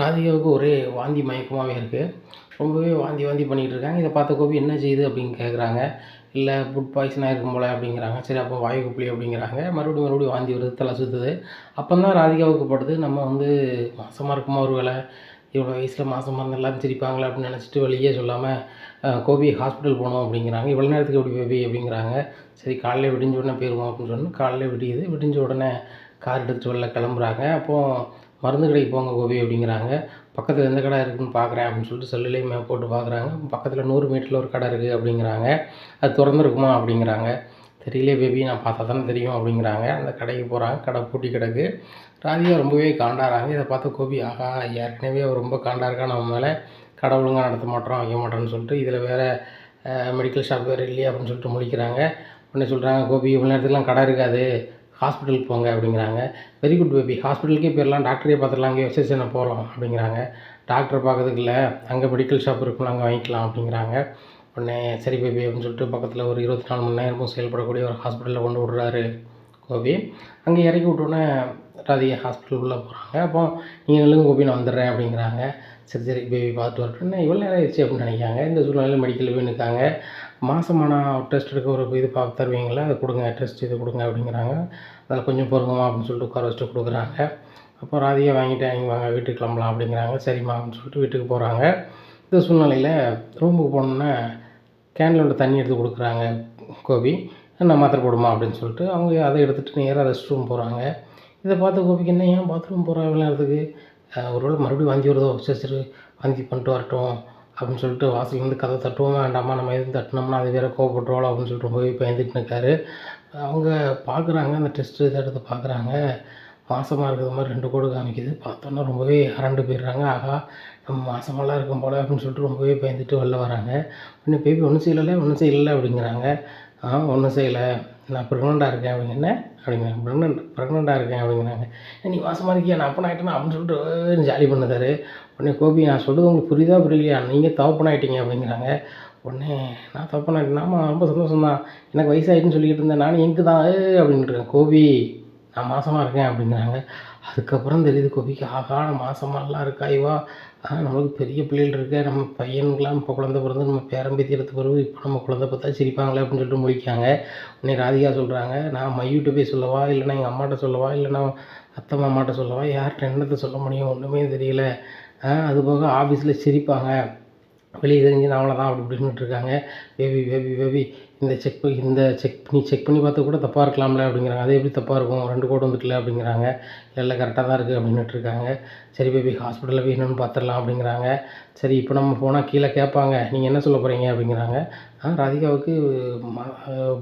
ராதிகாவுக்கு ஒரே வாந்தி மயக்கமாகவே இருக்குது ரொம்பவே வாந்தி வாந்தி பண்ணிகிட்டு இருக்காங்க. இதை பார்த்த கோபி என்ன செய்யுது அப்படின்னு கேட்குறாங்க இல்லை ஃபுட் பாய்சனாக ஆகிருக்கும் போல் அப்படிங்கிறாங்க. சரி அப்போ வாயு குப்பிளி அப்படிங்கிறாங்க. மறுபடியும் மறுபடியும் வாந்தி வருது தலை சுற்றுது அப்போ தான் ராதிகாவுக்கு படுது நம்ம வந்து மாசமாக இருக்குமா ஒரு வேலை இவ்வளோ வயசில் மாசமாக இருந்தால் எல்லாரும் சிரிப்பாங்களா அப்படின்னு நினச்சிட்டு வெளியே சொல்லாமல் கோபி ஹாஸ்பிட்டல் போகணும் அப்படிங்கிறாங்க. இவ்வளோ நேரத்துக்கு எப்படி பேபி அப்படிங்கிறாங்க. சரி காலையில் விடிஞ்ச உடனே போயிடுவோம் அப்படின்னு சொன்னால் காலையில் விடியுது. விடிஞ்ச உடனே கார் எடுத்துகிட்டு வெளில கிளம்புறாங்க. அப்போது மருந்து கடைக்கு போங்க கோபி அப்படிங்கிறாங்க. பக்கத்தில் எந்த கடை இருக்குதுன்னு பார்க்குறேன் அப்படின்னு சொல்லிட்டு செல்லுலேயே மேப் போட்டு பார்க்குறாங்க பக்கத்தில் நூறு மீட்டரில் ஒரு கடை இருக்குது அப்படிங்கிறாங்க. அது திறந்துருக்குமா அப்படிங்கிறாங்க. தெரியலையே பேபி நான் பார்த்தா தானே தெரியும் அப்படிங்கிறாங்க. அந்த கடைக்கு போகிறாங்க கடை பூட்டி கிடக்கு. ராதிகா ரொம்பவே காண்டாகிறாங்க இதை பார்த்து கோபி ஆஹா ஏற்கனவே அவர் ரொம்ப காண்டா இருக்கா? நம்ம மேலே கடை ஒழுங்காக நடத்த மாட்டோம் வைக்க மாட்டோம்னு சொல்லிட்டு இதில் வேறு மெடிக்கல் ஷாப் வேறு இல்லையே? அப்படின்னு சொல்லிட்டு முடிக்கிறாங்க. உடனே சொல்கிறாங்க கோபி இவ்வளோ நேரத்துக்குலாம் கடை இருக்காது. ஹாஸ்பிட்டலுக்கு போங்க அப்படிங்கிறாங்க. வெரி குட் பேபி ஹாஸ்பிட்டலுக்கே போயிடலாம் டாக்டரே பார்த்துடலாம் அங்கே விசேஷனை போகிறோம் அப்படிங்கிறாங்க. டாக்டர் பார்க்கறதுக்கு இல்லை அங்கே மெடிக்கல் ஷாப் இருக்கும் அங்கே வாங்கிக்கலாம் அப்படிங்கிறாங்க. உடனே சரி பேபி அப்படின்னு சொல்லிட்டு பக்கத்தில் ஒரு இருபத்தி நாலு மணி நேரமும் செயல்படக்கூடிய ஒரு ஹாஸ்பிட்டலில் கொண்டு விடுறாரு கோபி. அங்கே இறக்கி விட்டோன்னே ராதிகா ஹாஸ்பிட்டல் உள்ளே போகிறாங்க அப்போ நீங்கள் இல்லைங்க கோபி நான் வந்துடுறேன் அப்படிங்கிறாங்க. சரி போய் பேபி பார்த்து வரட்டுன்னு இவ்வளோ நேரம் ஆயிடுச்சு அப்படின்னு நினைக்காங்க இந்த சூழ்நிலையில் மெடிக்கலில் போய் நிற்காங்க. மாதமான டெஸ்ட் எடுக்க ஒரு இது பார்த்து தருவீங்களா? அதை கொடுங்க டெஸ்ட் இது கொடுங்க அப்படிங்கிறாங்க. அதில் கொஞ்சம் பொறுங்கம்மா அப்படின்னு சொல்லிட்டு உட்கார வச்சுட்டு கொடுக்குறாங்க. அப்போ ராதிகா வாங்கிட்டு வாங்கி வாங்க வீட்டுக்கு கிளம்பலாம் அப்படிங்கிறாங்க. சரிம்மா அப்படின்னு சொல்லிட்டு வீட்டுக்கு போகிறாங்க இந்த சூழ்நிலையில் ரூமுக்கு போனோன்னா கேனில் உள்ள தண்ணி எடுத்து கொடுக்குறாங்க கோபி. நான் மாத்திரை போடுமா அப்படின்னு சொல்லிட்டு அவங்க அதை எடுத்துகிட்டு நேராக ரெஸ்ட் ரூம் போகிறாங்க இதை பார்த்து கோபிக்கு என்ன ஏன் பாத்ரூம் போகிற இவ்வளோ நேரத்துக்கு? ஒருவேளை மறுபடியும் வாங்கி வருதோ? சரி சரி வாந்தி பண்ணிட்டு வரட்டும் அப்படின்னு சொல்லிட்டு வாசல்லேருந்து கதை தட்டுவோம்? வேண்டாமா? நம்ம எதுவும் தட்டினோம்னா அது வேறு கோவப்பட்டுருவாளோ? அப்படின்னு சொல்லிட்டு ரொம்பவே பயந்துட்டு இருக்காரு. அவங்க பார்க்குறாங்க அந்த டெஸ்ட்டு இதை எடுத்து பார்க்குறாங்க மாசமாக இருக்கிற மாதிரி ரெண்டு கோடு காமிக்குது. பார்த்தோன்னா ரொம்பவே அரண்டு போயிடுறாங்க. ஆகா நம்ம மாசமெல்லாம் இருக்கும் போல் அப்படின்னு சொல்லிட்டு ரொம்பவே பயந்துட்டு வெளில வராங்க. இன்னும் பேபி ஒன்றும் செய்யலை ஒன்றும் செய்யலை அப்படிங்கிறாங்க. ஒன்றும் செய்யலை. நான் ப்ரெக்னெண்ட்டாக இருக்கேன் அப்படிங்க என்ன? அப்படிங்கிறாங்க ப்ரெக்னென்ட் ப்ரெக்னெண்ட்டாக இருக்கேன் அப்படிங்கிறாங்க நீ மாசமாக இருக்கியா? நான் அப்பன் ஆகிட்டேனா அப்படின்னு சொல்லிட்டு ஜாலி பண்ணுதாரு. உடனே கோபி நான் சொல்கிறது உங்களுக்கு புரியுதா புரியலையா? நீங்கள் தவப்பன் ஆகிட்டீங்க அப்படிங்கிறாங்க. உடனே நான் தவப்பன் ஆமாம் ரொம்ப சந்தோஷம் தான் எனக்கு வயசாகிட்டுன்னு சொல்லிக்கிட்டு இருந்தேன். நானும் எங்கே தான் அப்படின்ட்டு இருக்கேன். கோபி நான் மாசமாக இருக்கேன் அப்படிங்கிறாங்க. அதுக்கப்புறம் தெரியுது கோபிக்கு ஆகா நான் மாசமாலாம் இருக்கா? இவா ஆ நம்மளுக்கு பெரிய பிள்ளைகள் இருக்க நம்ம பையனுக்கெலாம் இப்போ குழந்த பிறந்து நம்ம பேரம்பேத்தி எடுத்த பிறகு இப்போ நம்ம குழந்த பார்த்தா சிரிப்பாங்களே அப்படின்னு சொல்லிட்டு முழிக்காங்க உடனே ராதிகா சொல்கிறாங்க நான் மையூட்ட போய் சொல்லவா? இல்லைனா எங்கள் அம்மாட்ட சொல்லவா? இல்லைனா அத்தை மாமாட்ட சொல்லவா? யார்கிட்ட என்னத்தை சொல்ல முடியும்? ஒன்றுமே தெரியல. அது போக ஆஃபீஸில் சிரிப்பாங்க. வெளியே தெரிஞ்சு நான் அவ்வளோதான் அப்படி இப்படின்னுட்டு இருக்காங்க. பேபி பேபி பேபி இந்த செக் பண்ணி இந்த செக் நீ செக் பண்ணி பார்த்து கூட தப்பாக இருக்கலாம்ல அப்படிங்கிறாங்க. அது எப்படி தப்பாக இருக்கும்? ரெண்டு கோடு வந்துட்டல அப்படிங்கிறாங்க. இல்லை கரெக்டாக தான் இருக்குது அப்படின்னுட்டு இருக்காங்க. சரி போய் ஹாஸ்பிட்டலில் போய் என்னென்னு பார்த்துடலாம் அப்படிங்கிறாங்க. சரி இப்போ நம்ம போனால் கீழே கேட்பாங்க. நீங்கள் என்ன சொல்ல போகிறீங்க அப்படிங்கிறாங்க. ராதிகாவுக்கு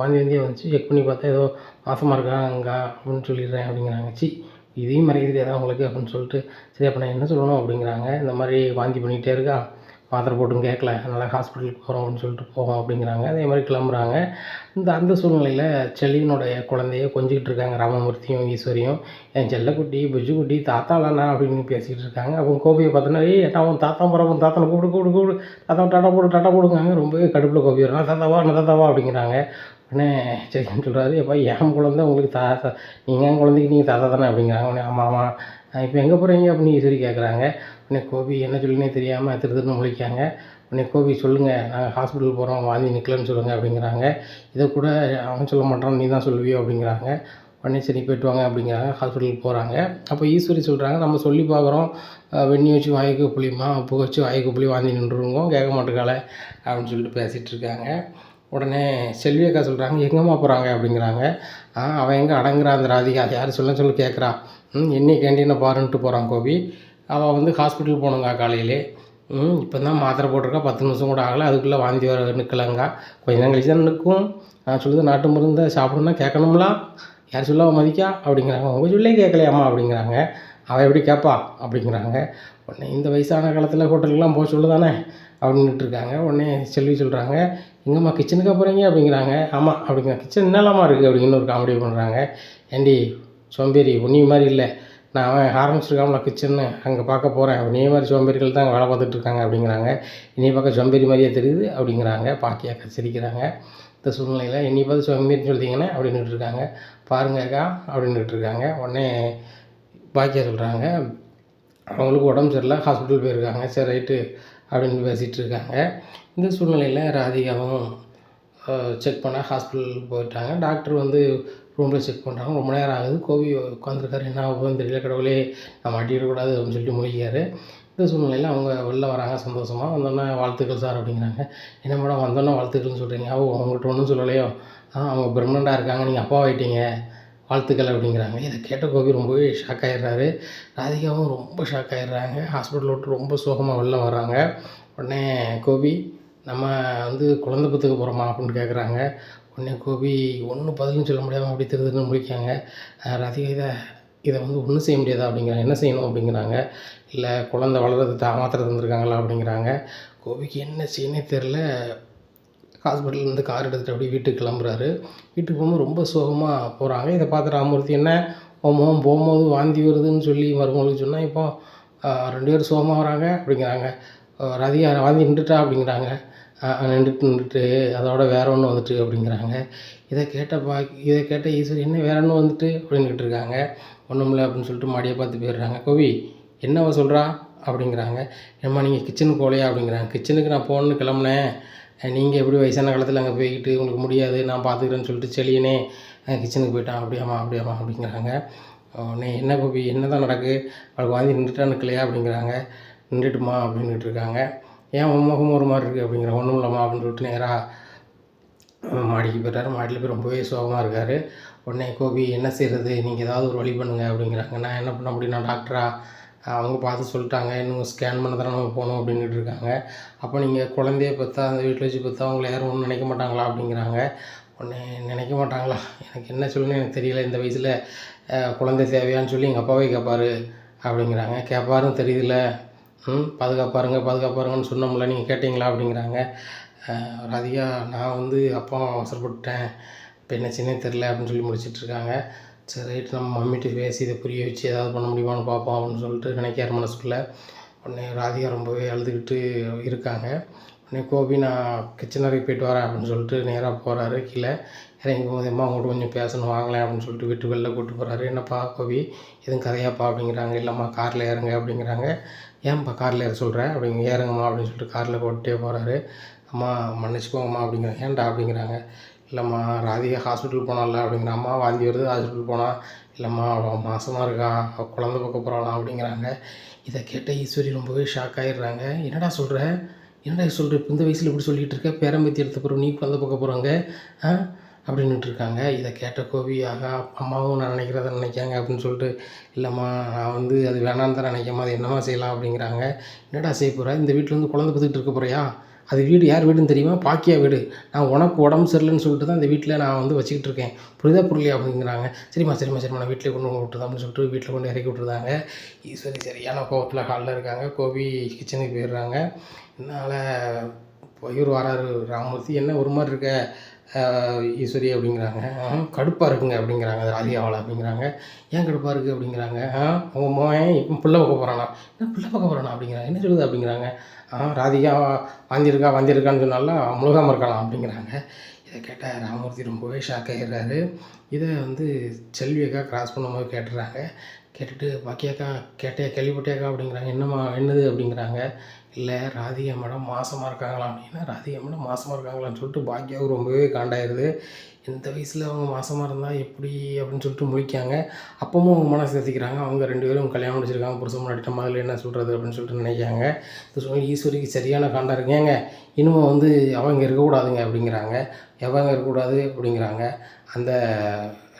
பாந்தி வாந்தி வந்துச்சு செக் பண்ணி பார்த்தா ஏதோ மாசமாக இருக்காங்க அப்படின்னு சொல்லிடுறேன் அப்படிங்கிறாங்க. சி இதையும் மறைக்க தெரியாதா உங்களுக்கு அப்படின்னு சொல்லிட்டு சரி அப்போ நான் என்ன சொல்லணும் அப்படிங்கிறாங்க. இந்த மாதிரி வாந்தி பண்ணிகிட்டே இருக்கா? மாத்திரை போட்டும் கேட்கல அதனால் ஹாஸ்பிட்டலுக்கு போகிறோம் அப்படின்னு சொல்லிட்டு போவோம் அப்படிங்கிறாங்க. அதே மாதிரி கிளம்புறாங்க. இந்த அந்த சூழ்நிலையில் செல்லியினுடைய குழந்தைய கொஞ்சிக்கிட்டு இருக்காங்க. ராமமூர்த்தியும் ஈஸ்வரியும். என் செல்லக்குட்டி புஜ்ஜுக்குட்டி தாத்தாலாண்ணா அப்படின்னு பேசிக்கிட்டு இருக்காங்க. அவங்க கோபியை பார்த்தோன்னா ஏய் அவன் தாத்தா போகிறவன் உன் தாத்தனை கூப்பிடு கூப்பிடு கூப்பிடு. தாத்தா டாட்டா போடு டாட்டா போடுங்காங்க ரொம்பவே கடுப்பில் கோபி வரும். தாத்தாவா நான் தாத்தாவா அப்படிங்கிறாங்க. உடனே சரின்னு சொல்கிறாரு எப்போ என் குழந்தை உங்களுக்கு தாத்தா நீங்கள் என் குழந்தைக்கு நீங்கள் தாத்தா தானே? அப்படிங்கிறாங்க. உடனே ஆமாம் ஆமாம் இப்போ எங்கே போகிறீங்க அப்படின்னு ஈஸ்வரி கேட்குறாங்க உடனே கோபி என்ன சொல்லினே தெரியாமல் திரு திருன்னு முழிக்காங்க. உடனே கோபி சொல்லுங்கள் நாங்கள் ஹாஸ்பிட்டல் போகிறோம் வாந்தி நிற்கலன்னு சொல்லுங்கள் அப்படிங்கிறாங்க. இதை கூட அவன் சொல்ல மாட்டான் நீ தான் சொல்லுவியோ அப்படிங்கிறாங்க. உடனே சரி போய்ட்டு வாங்க அப்படிங்கிறாங்க. ஹாஸ்பிட்டலுக்கு போகிறாங்க அப்போ ஈஸ்வரி சொல்கிறாங்க நம்ம சொல்லி பார்க்குறோம் வெண்ணி வச்சு வாய்க்கு புளியுமா? புகை வச்சு வாய்க்கு புளி வாந்தி நின்றுருங்கோ கேட்க மாட்டேங்கால அப்படின்னு சொல்லிட்டு பேசிகிட்டு இருக்காங்க. உடனே செல்வி அக்கா சொல்கிறாங்க எங்கேம்மா போகிறாங்க அப்படிங்கிறாங்க. அவன் எங்கே அடங்குறான் அந்த ராதிகா? யார்? சொல்ல சொல்லி கேட்குறான் என்னை கேண்டீனை பாருன்ட்டு போகிறான் கோபி. அவள் வந்து ஹாஸ்பிட்டல் போகணுங்க காலையிலே. ம் இப்போ தான் மாத்திரை போட்டிருக்கா பத்து நிமிஷம் கூட ஆகலை அதுக்குள்ளே வாந்தி வர நிற்கலங்கா கொஞ்ச நேரம் கழிச்சு தான் நிற்கும். நான் சொல்லுது நாட்டு மருந்தை சாப்பிடணும்னா கேட்கணும்லா? யார் சொல்ல மதிக்கா? அப்படிங்கிறாங்க. உங்கள் சொல்லே கேட்கலையாம்மா அப்படிங்கிறாங்க. அவள் எப்படி கேட்பா? அப்படிங்கிறாங்க. உடனே இந்த வயசான காலத்தில் ஹோட்டலுக்கெலாம் போக சொல்லுதானே? அப்படின்ட்டு இருக்காங்க. உடனே செல்வி சொல்கிறாங்க எங்கம்மா கிச்சனுக்கு போகிறீங்க அப்படிங்கிறாங்க. ஆமாம் அப்படிங்கிற கிச்சன் என்னலாமா இருக்குது அப்படின்னு ஒரு காமெடி பண்ணுறாங்க ஏண்டி சோம்பேறி உன்னி மாதிரி இல்லை. நான் அவன் ஆரம்பிச்சிருக்காமல கிச்சன்னு அங்கே பார்க்க போகிறேன் உன்னைய மாதிரி சோம்பேறிகள் தான் வேலை பார்த்துட்டு இருக்காங்க அப்படிங்கிறாங்க. இனி பார்க்க சோம்பேறி மாதிரியே தெரியுது அப்படிங்கிறாங்க. பாக்கியாக்கா சிரிக்கிறாங்க இந்த சூழ்நிலையில் இனி பார்த்து சோம்பேறின்னு சொல்லிட்டீங்கன்னு அப்படின்னுட்டு இருக்காங்க. பாருங்க அக்கா அப்படின்னுட்டு இருக்காங்க. உடனே பாக்கியா சொல்கிறாங்க அவங்களுக்கு உடம்பு சரியில்லை ஹாஸ்பிட்டல் போயிருக்காங்க. சரி ரைட்டு அப்படின்னு பேசிகிட்டு இருக்காங்க. இந்த சூழ்நிலையில் ராதிகாவும் செக் பண்ண ஹாஸ்பிட்டல் போயிட்டாங்க. டாக்டர் வந்து ரூமில் செக் பண்ணுறாங்க ரொம்ப நேரம் ஆகுது. கோபி உட்காந்துருக்காரு என்ன ஆகுதுன்னு தெரியல கடவுளே நம்ம மாட்டிடக்கூடாது அப்படின்னு சொல்லிட்டு முழிக்காரு இந்த சூழ்நிலையில் அவங்க வெளில வராங்க சந்தோஷமாக வந்தோன்னே வாழ்த்துக்கள் சார் அப்படிங்கிறாங்க. என்ன மேடம் வந்தோடனே வாழ்த்துக்கள்னு சொல்கிறீங்க அவங்க உங்கள்கிட்ட ஒன்றும் சொல்லலையோ? ஆ அவங்க ப்ரெக்னெண்ட்டாக இருக்காங்க. நீங்கள் அப்பா ஆகிட்டீங்க வாழ்த்துக்கள் அப்படிங்கிறாங்க. இதை கேட்ட கோபி ரொம்பவே ஷாக் ஆகிடுறாரு ராதிகாவும் ரொம்ப ஷாக் ஆகிடுறாங்க ஹாஸ்பிட்டல் விட்டு ரொம்ப சோகமாக வெளில வராங்க. உடனே கோபி நம்ம வந்து குழந்தை பத்துக்கு போகிறோமா அப்படின்னு கேட்குறாங்க உடனே கோபி ஒன்றும் பதிலும் சொல்ல முடியாமல் அப்படி திரு திருன்னு முடிக்காங்க ராதிகா இதை இதை வந்து ஒன்றும் செய்ய முடியாதா அப்படிங்கிறாங்க. என்ன செய்யணும் அப்படிங்கிறாங்க. இல்லை குழந்தை வளர்கிறதுக்கு தா மாத்திரை தந்துருக்காங்களா அப்படிங்கிறாங்க. கோபிக்கு என்ன செய்யணே தெரில ஹாஸ்பிட்டல்லேருந்து கார் எடுத்துகிட்டு அப்படியே வீட்டுக்கு கிளம்புறாரு. வீட்டுக்கு போகும்போது ரொம்ப சோகமாக போகிறாங்க இதை பார்த்து ராமூர்த்தி என்ன? போகும்போது போகும்போது வாந்தி வருதுன்னு சொல்லி மருமகளுக்கு சொன்னால் இப்போ ரெண்டு பேரும் சோகமாக வராங்க அப்படிங்கிறாங்க. ராதிகா வாந்தி நின்றுட்டா? அப்படிங்கிறாங்க. நின்றுட்டு நின்றுட்டு அதோட வேற ஒன்று வந்துட்டு அப்படிங்கிறாங்க. இதை கேட்ட பா இதை கேட்ட ஈஸ்வரி என்ன வேற ஒன்று வந்துட்டு அப்படின்னுட்டு இருக்காங்க. ஒன்றும் இல்லை அப்படின்னு சொல்லிட்டு மாடியை பார்த்து போயிடுறாங்க. கோவி என்னவ சொல்கிறா அப்படிங்கிறாங்க. ஏம்மா நீங்கள் கிச்சனுக்கு போகலையா அப்படிங்கிறாங்க. கிச்சனுக்கு நான் போகணுன்னு கிளம்புனேன். நீங்கள் எப்படி வயசான காலத்தில் அங்கே போய்கிட்டு உங்களுக்கு முடியாது நான் பார்த்துக்கிறேன்னு சொல்லிட்டு செளியனே கிச்சனுக்கு போயிட்டான். அப்படியாம்மா அப்படியாம்மா அப்படிங்கிறாங்க. உடனே என்ன கோபி? என்ன தான் நடக்கு? அவளுக்கு வாங்கி நின்றுட்டா நிற்கலையா அப்படிங்கிறாங்க. நின்றுட்டுமா? அப்படின்னுட்டு இருக்காங்க. ஏன் உன் முகம் ஒரு மாதிரி இருக்குது அப்படிங்கிற ஒன்றும் இல்லாமல் அப்படின்னு சொல்லிட்டு நேராக மாடிக்கு போயிட்டாரு. மாடியில் போய் ரொம்பவே சோகமாக இருக்கார். உடனே கோபி என்ன செய்கிறது நீங்கள் ஏதாவது ஒரு வழி பண்ணுங்கள் அப்படிங்கிறாங்க. நான் என்ன பண்ண முடியும்? நான் டாக்டரா அவங்க பார்த்து சொல்லிட்டாங்க. இன்னும் ஸ்கேன் பண்ண தானே நம்ம போகணும் அப்படின்ட்டு இருக்காங்க. அப்போ நீங்கள் குழந்தைய பார்த்தா அந்த வீட்டில் வச்சு பார்த்தா அவங்கள யாரும் ஒன்றும் நினைக்க மாட்டாங்களா அப்படிங்கிறாங்க. உடனே நினைக்க மாட்டாங்களா? எனக்கு என்ன சொல்லணும்னு எனக்கு தெரியல. இந்த வயசில் குழந்தை தேவையான்னு சொல்லி எங்கள் அப்பாவே கேட்பாரு அப்படிங்கிறாங்க. கேட்பாருன்னு பாதுகாப்பாக இருங்க பாதுகாப்பாக இருங்கன்னு சொன்னோம்ல நீங்கள் கேட்டிங்களா அப்படிங்கிறாங்க. ராதிகா நான் வந்து அப்போ அவசரப்பட்டேன் இப்போ என்ன சின்ன தெரில அப்படின்னு சொல்லி முடிச்சிட்டு இருக்காங்க சரி ரைட் நம்ம மம்மிட்டு பேசி இதை புரிய வச்சு ஏதாவது பண்ண முடியுமான்னு பார்ப்போம் அப்படின்னு சொல்லிட்டு நினைக்கிற மனசுக்குள்ளே. உடனே ராதிகா ரொம்பவே அழுதுகிட்டு இருக்காங்க. உடனே கோபி நான் கிச்சன் போயிட்டு வரேன் அப்படின்னு சொல்லிட்டு நேராக போகிறாரு கீழே. இறங்கி போகும்போது அம்மா அவங்கள்ட்ட கொஞ்சம் பேசணும் வாங்களேன் அப்படின்னு சொல்லிட்டு வீட்டு வெளில கூப்பிட்டு போகிறாரு என்னப்பா கோபி எதுவும் கதையாப்பா அப்படிங்கிறாங்க. இல்லைம்மா காரில் ஏறுங்க அப்படிங்கிறாங்க. ஏன்ப்பா காரில் ஏற சொல்கிற அப்படிங்க ஏறுங்கம்மா அப்படின்னு சொல்லிட்டு காரில் போட்டுட்டே போகிறாரு அம்மா மன்னிச்சுக்கோங்கம்மா அப்படிங்கிறாங்க ஏன்டா அப்படிங்கிறாங்க. இல்லைம்மா ராதிகா ஹாஸ்பிட்டல் போனால அப்படிங்கிற அம்மா வாந்தி வருது ஹாஸ்பிட்டல் போனால் இல்லைம்மா அவள் மாசமாக இருக்கா அவள் குழந்த பக்கம் போகிறாளாம் அப்படிங்கிறாங்க. இதை கேட்ட ஈஸ்வரி ரொம்பவே ஷாக் ஆகிடுறாங்க என்னடா சொல்கிற என்னடா சொல்கிற இப்போ இந்த வயசில் இப்படி சொல்லிகிட்டு இருக்க? பேரம்பத்தி எடுத்த பிறகு நீ குழந்த பக்கம் போகிறாங்க ஆ? அப்படின்னுட்டு இருக்காங்க இதை கேட்ட கோவி ஆகா அம்மாவும் நான் நினைக்கிறத நினைக்காங்க அப்படின்னு சொல்லிட்டு இல்லைம்மா நான் வந்து அது வேணான்னு தான் நினைக்காம அது என்னம்மா செய்யலாம்? அப்படிங்கிறாங்க. என்னடா செய்ய போகிற இந்த வந்து குழந்தை பார்த்துக்கிட்டு இருக்க போறியா? அது வீடு யார் வீடுன்னு தெரியுமா? பாக்கியா வீடு. நான் உனக்கு உடம்பு சரியில்லைன்னு சொல்லிட்டு தான் இந்த வீட்டில் நான் வந்து வச்சுக்கிட்டு இருக்கேன். புரியுதா புரியலையா? அப்படிங்கிறாங்க. சரிம்மா சரிம்மா சரிம்மா நான் வீட்டில் கொண்டு விட்டுதான் அப்படின்னு சொல்லிட்டு வீட்டில் கொண்டு இறக்கி விட்டுருந்தாங்க ஈஸ்வரி சரியான கோவத்தில் ஹாலில் இருக்காங்க. கோபி கிச்சனுக்கு போயிடுறாங்க. இதனால் இவர் வராரு. ராமூர்த்தி என்ன ஒரு மாதிரி இருக்க? ஈஸ்வரி அப்படிங்கிறாங்க. கடுப்பாக இருக்குங்க அப்படிங்கிறாங்க. அது அப்படிங்கிறாங்க. ஏன் கடுப்பாக இருக்குது அப்படிங்கிறாங்க? உங்கள் மகன் இப்போ பிள்ளை பார்க்க போகிறானா என்ன பிள்ளை பார்க்க போகிறானா அப்படிங்கிறாங்க. என்ன சொல்லுது அப்படிங்கிறாங்க? ஆ ராதிகா வந்திருக்கா வந்திருக்கான்னு சொன்னாலாம் முழுகாமல் இருக்கலாம் அப்படிங்கிறாங்க. இதை கேட்டால் ராமூர்த்தி ரொம்பவே ஷாக் ஆகிடுறாரு இதை வந்து செல்வியக்கா கிராஸ் பண்ணும்போது கேட்டுறாங்க. கேட்டுட்டு பாக்கியாக்கா கேட்டியா கேள்விப்பட்டியாக்கா? அப்படிங்கிறாங்க. என்னம்மா என்னது? அப்படிங்கிறாங்க. இல்லை ராதிகா மேடம் மாதமாக இருக்காங்களா அப்படின்னா ராதிகா மேடம் மாதமாக இருக்காங்களான்னு சொல்லிட்டு பாக்கியாவுக்கு ரொம்பவே காண்டாயிருது. இந்த வயசில் அவங்க மாதமாக இருந்தால் எப்படி அப்படின்னு சொல்லிட்டு முழிக்காங்க. அப்பவும் அவங்க மனசு சேர்த்திக்கிறாங்க அவங்க ரெண்டு பேரும் கல்யாணம் முடிச்சிருக்காங்க. புருஷன் முன்னாடி நம்ம அதில் என்ன சொல்கிறது அப்படின்னு சொல்லிட்டு நினைக்காங்க இந்த சூழ்நிலை ஈஸ்வரிக்கு சரியான காண்டாக இருக்கேங்க இனிமேல் வந்து அவங்க இருக்கக்கூடாதுங்க அப்படிங்கிறாங்க. எவங்க இருக்கக்கூடாது அப்படிங்கிறாங்க. அந்த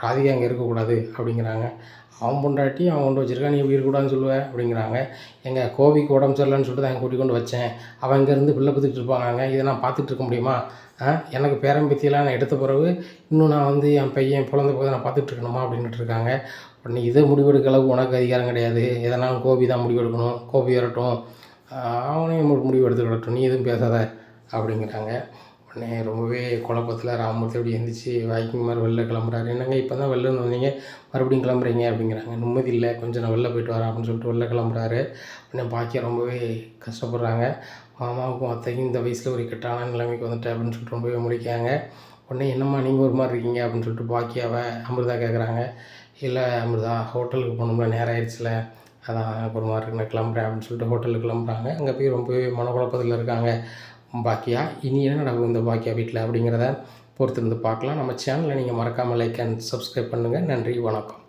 ராதிகா அங்கே இருக்கக்கூடாது அப்படிங்கிறாங்க. அவன் பொண்டாட்டி அவன் கொண்டு வச்சிருக்கான் நீ எப்படி இருக்கக்கூடாதுன்னு சொல்லுவேன் அப்படிங்கிறாங்க. எங்கள் கோவிக்கு உடம்பு சரியில்லைன்னு சொல்லிட்டு தான் எங்கள் கொண்டு வச்சேன். அவன் இங்கேருந்து பிள்ளை பத்துக்கிட்டு இருப்பாங்க இதை நான் பார்த்துட்டு இருக்க முடியுமா? ஆ? எனக்கு பேரம்பத்தியெல்லாம் நான் எடுத்த பிறகு இன்னும் நான் வந்து என் பையன் குழந்த போது நான் பார்த்துட்டு இருக்கணுமா அப்படின்ட்டு இருக்காங்க. நீ இதை முடிவெடுக்க அளவுக்கு உனக்கு அதிகாரம் கிடையாது. எதனாலும் கோபி தான் முடிவெடுக்கணும். கோபி வரட்டும். அவனையும் முடிவு எடுத்துக்கிடட்டும். நீ எதுவும் பேசாத அப்படிங்கிறாங்க. உடனே ரொம்பவே குழப்பத்தில் ராமூர்த்தி அப்படி எந்திரிச்சு வாக்கிங் மாதிரி வெளில கிளம்புறாரு. என்னங்க இப்போ தான் வெளில வந்தீங்க? மறுபடியும் கிளம்புறீங்க அப்படிங்கிறாங்க. நிம்மதி இல்லை கொஞ்சம் நான் வெளில போயிட்டு வரேன் அப்படின்னு சொல்லிட்டு வெளில கிளம்புறாரு. உடனே பாக்கிய ரொம்பவே கஷ்டப்படுறாங்க. மாமாவுக்கும் அத்தைக்கும் இந்த வயசில் ஒரு கெட்டான நிலைமைக்கு வந்துட்டேன் அப்படின்னு சொல்லிட்டு ரொம்பவே முடிக்காங்க உடனே என்னம்மா நீங்கள் ஒரு மாதிரி இருக்கீங்க அப்படின்னு சொல்லிட்டு பாக்கியாவை அமிர்தா கேட்குறாங்க இல்லை அமிர்தா ஹோட்டலுக்கு போகணும்ல நேரம் ஆயிடுச்சுல. அதான் ஒரு மாதிரி இருக்கு நான் கிளம்புறேன் அப்படின்னு சொல்லிட்டு ஹோட்டலுக்கு கிளம்புறாங்க. அங்கே போய் ரொம்பவே மனக்குழப்பத்தில் இருக்காங்க. பாக்கியா இனி என்ன நடக்கும் இந்த பாக்கியா வீட்டில் அப்படிங்கிறத பொறுத்திருந்து பார்க்கலாம். நம்ம சேனலை நீங்கள் மறக்காமல் லைக் அண்ட் சப்ஸ்கிரைப் பண்ணுங்கள் நன்றி வணக்கம்.